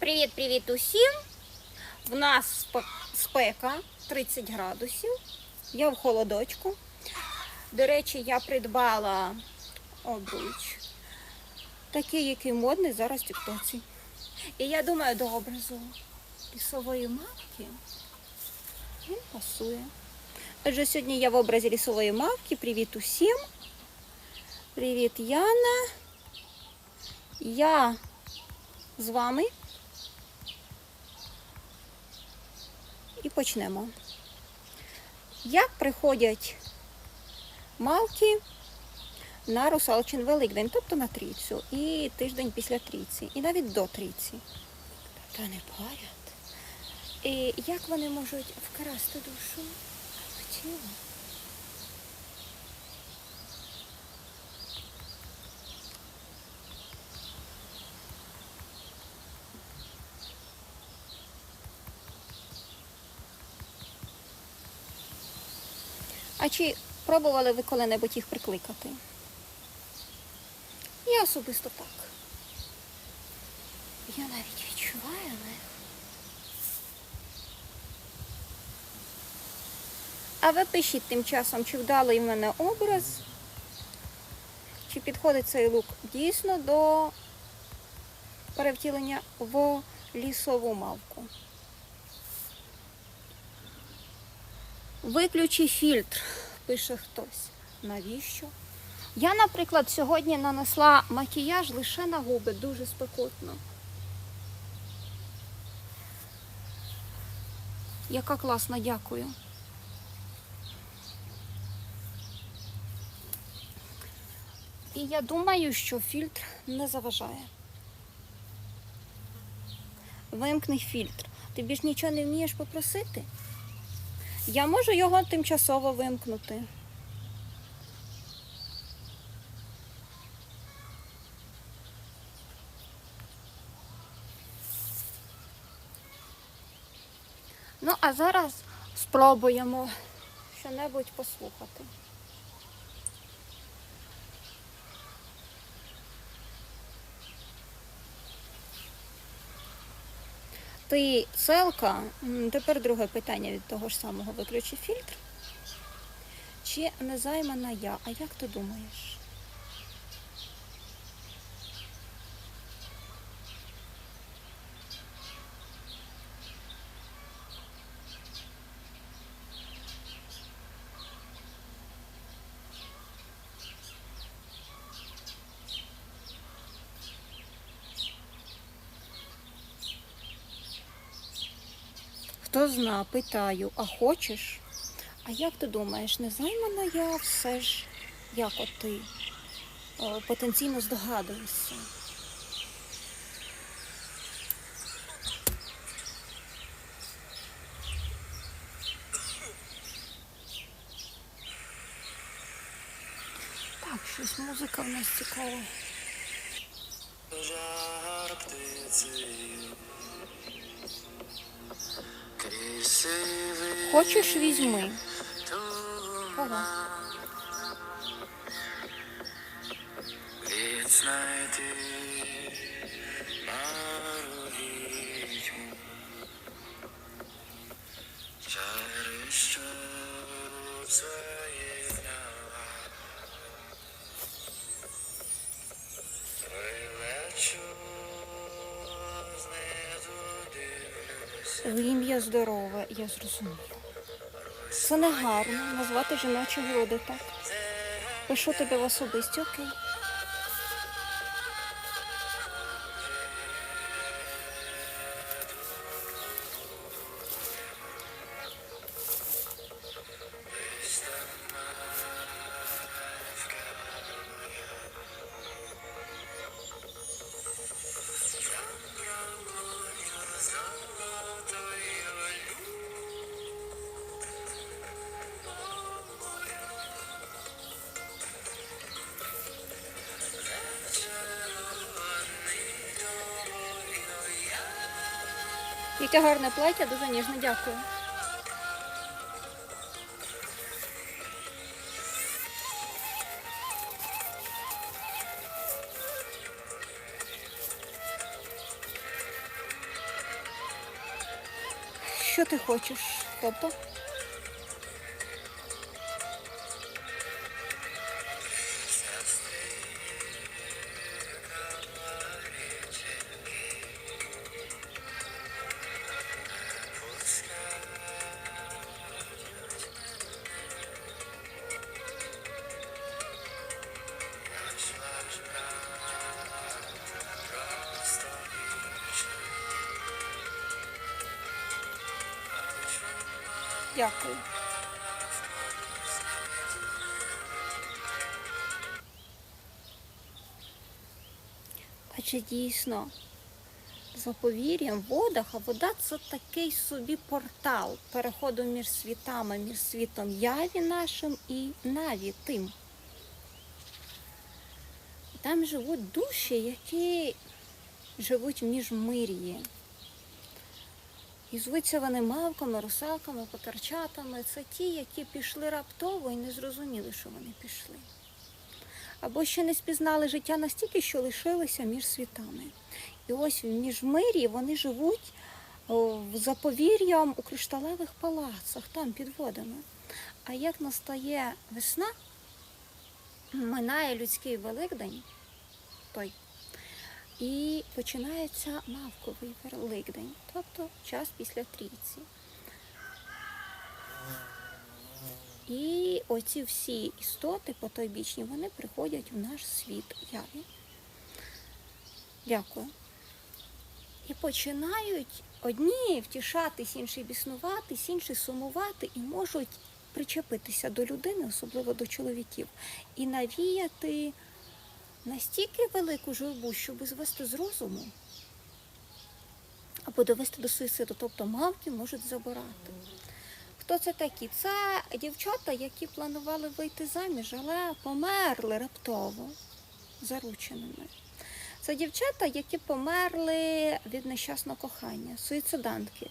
Привіт-привіт усім! В нас спека 30 градусів. Я в холодочку. До речі, я придбала обруч. Такий, який модний зараз в Тіктоці. І я думаю, до образу лісової мавки він пасує. Отже, сьогодні я в образі лісової мавки. Привіт усім. Привіт, Яна. Я з вами. Почнемо. Як приходять малки на русалчин Великдень, тобто на трійцю, і тиждень після трійці, і навіть до трійці. Та не парять. І як вони можуть вкрасти душу тіло? Чи пробували ви коли-небудь їх прикликати? Я особисто так. Я навіть відчуваю них. А ви пишіть тим часом, чи вдалий в мене образ, чи підходить цей лук дійсно до перевтілення в лісову мавку. Виключи фільтр, пише хтось. Навіщо? Я, наприклад, сьогодні нанесла макіяж лише на губи, дуже спекотно. Яка класна, дякую. І я думаю, що фільтр не заважає. Вимкни фільтр. Ти більш нічого не вмієш попросити? Я можу його тимчасово вимкнути. Ну, а зараз спробуємо що-небудь послухати. Ти целка. Тепер друге питання від того ж самого виключи фільтр. Чи не займана я? А як ти думаєш? Хто зна, питаю, а хочеш? А як ти думаєш, не займана я все ж, як от ти потенційно здогадуєшся? Так, щось музика в нас цікава. Хочеш, візьми. туман, Ого. відзнайти мару відьму, чари, що заєднала. Прилечу, знизу дивлюсь. В ім'я здорове, Я зрозумію. Це не гарно назвати жіночі груди так. Пишу тобі в особисті, окей. Таке гарне плаття, дуже ніжно, дякую. Що ти хочеш? Тобто? Дякую. Адже дійсно, за повір'ям в водах, а вода це такий собі портал переходу між світами, між світом яві нашим і наві тим. Там живуть душі, які живуть в міжмир'ї. І звуться вони мавками, русалками, потерчатами. Це ті, які пішли раптово і не зрозуміли, що вони пішли. Або ще не спізнали життя настільки, що лишилися між світами. І ось в міжмир'ї вони живуть о, в заповір'ям у кришталевих палацах, там під водами. А як настає весна, минає людський Великдень, той і починається мавковий Великдень, тобто час після трійці. І оці всі істоти потойбічні, вони приходять в наш світ яві. Дякую. І починають одні втішатись, інші біснуватись, інші сумувати і можуть причепитися до людини, особливо до чоловіків, і навіяти настільки велику журбу, щоб звести з розуму або довести до суїциду, тобто мавки можуть забирати. Хто це такі? Це дівчата, які планували вийти заміж, але померли раптово зарученими. Це дівчата, які померли від нещасного кохання, суїцидантки.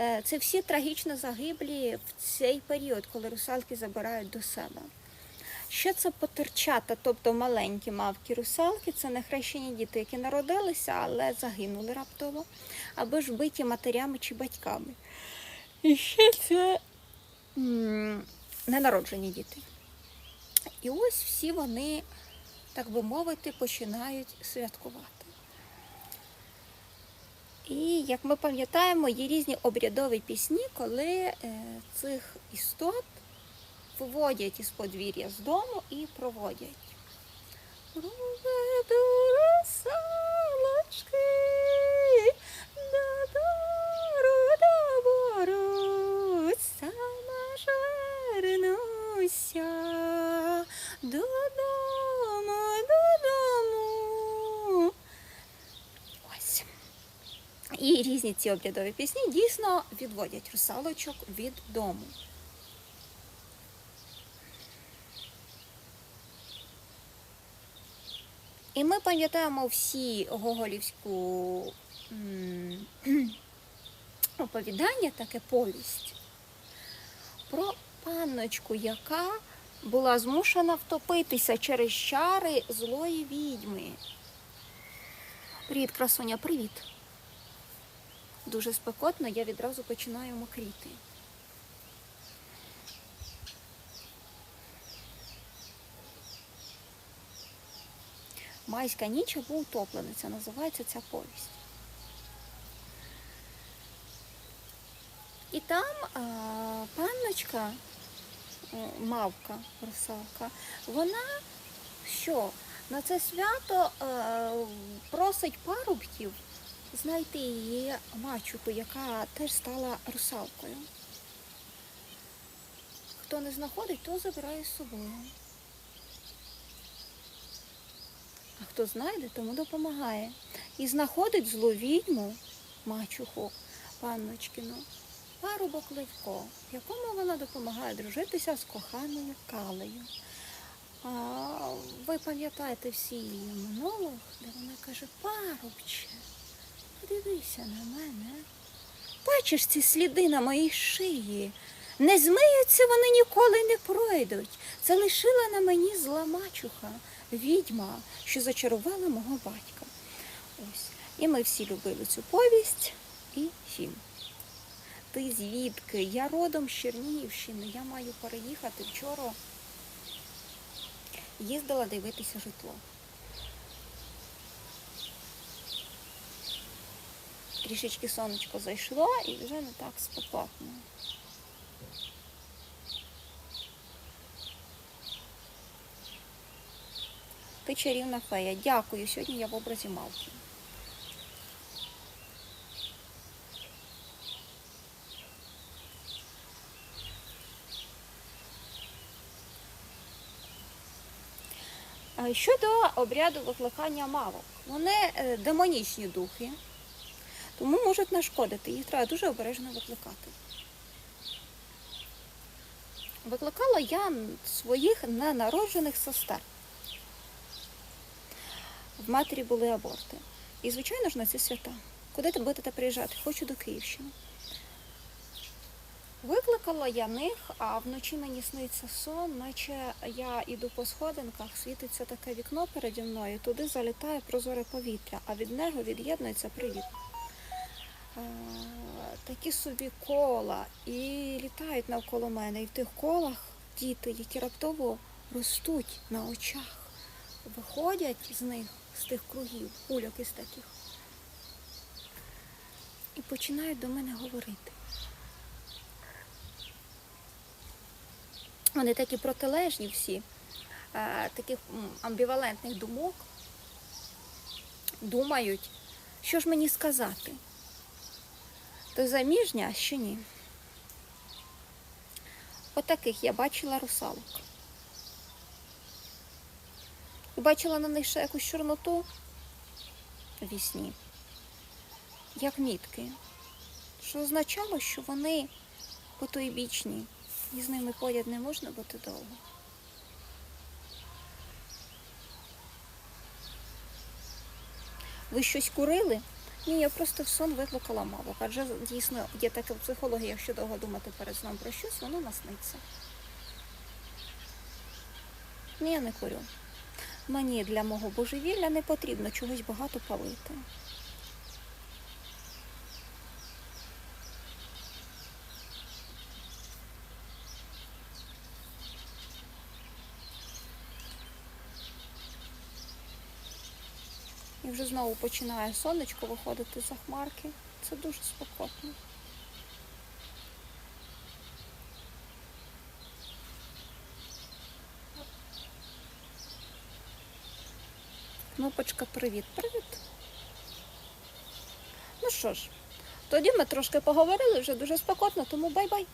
Е, Це всі трагічно загиблі в цей період, коли русалки забирають до себе. Що це потерчата, тобто маленькі мавки русалки, це не хрещені діти, які народилися, але загинули раптово, або ж вбиті матерями чи батьками. І ще це ненароджені діти. І ось всі вони, так би мовити, починають святкувати. І як ми пам'ятаємо, є різні обрядові пісні, коли е, цих істот виводять із подвір'я з дому і проводять. Додому, додому. Ось. І різні ці обрядові пісні дійсно відводять русалочок від дому. І ми пам'ятаємо всі гоголівську оповідання, таке повість про панночку, яка була змушена втопитися через чари злої відьми. Привіт, красуня, привіт. Дуже спекотно, я відразу починаю мокріти. Майська ніч або утоплениця називається ця повість. І там а, панночка, е, мавка, русалка, вона що? На це свято е, просить парубків знайти її мачуху, яка теж стала русалкою. Хто не знаходить, то забирає з собою. А хто знайде, тому допомагає. І знаходить злу відьму, мачуху, панночкину, парубок Левко, якому вона допомагає дружитися з коханою Калею. А, ви пам'ятаєте всі її монолог, де вона каже, парубче, подивися на мене. Бачиш ці сліди на моїй шиї. Не змиються вони ніколи не пройдуть. Це лишила на мені зла мачуха, відьма, що зачарувала мого батька. Ось. І ми всі любили цю повість і фільм. ти звідки? Я родом з Чернігівщини, я маю переїхати вчора. Їздила дивитися житло. Трішечки сонечко зайшло і вже не так спекотно. Ти чарівна фея. Дякую. Сьогодні я в образі мавки. Щодо обряду викликання мавок, вони е, демонічні духи, тому можуть нашкодити. Їх треба дуже обережно викликати. Викликала я своїх ненароджених сестер. В матері були аборти. І, звичайно ж, на ці свята. Куди ти будете приїжджати? Хочу до Київщини. Викликала я них, а вночі мені сниться сон, наче я іду по сходинках, світиться таке вікно переді мною, туди залітає прозоре повітря, а від нього від'єднується привіт. Е, Такі собі кола і літають навколо мене. І в тих колах діти, які раптово ростуть на очах, виходять з них, з тих кругів, кульок із таких, і починають до мене говорити. Вони такі протилежні всі, таких амбівалентних думок, думають, що ж мені сказати. Ти заміжня, що ні. Отаких я бачила русалок. І бачила на них ще якусь чорноту в вісні, як мітки, що означало, що вони потойбічні, і з ними поряд не можна бути довго. Ви щось курили? Ні, я просто в сон викликала мавок. Адже дійсно є таке в психології, якщо довго думати перед сном про щось, воно насниться. Ні, я не курю. Мені для мого божевілля не потрібно чогось багато палити. І вже знову починає сонечко виходити за хмарки. Це дуже спокійно. Кнопочка привіт. Привіт. Ну що ж, тоді ми трошки поговорили, вже дуже спекотно, тому бай-бай.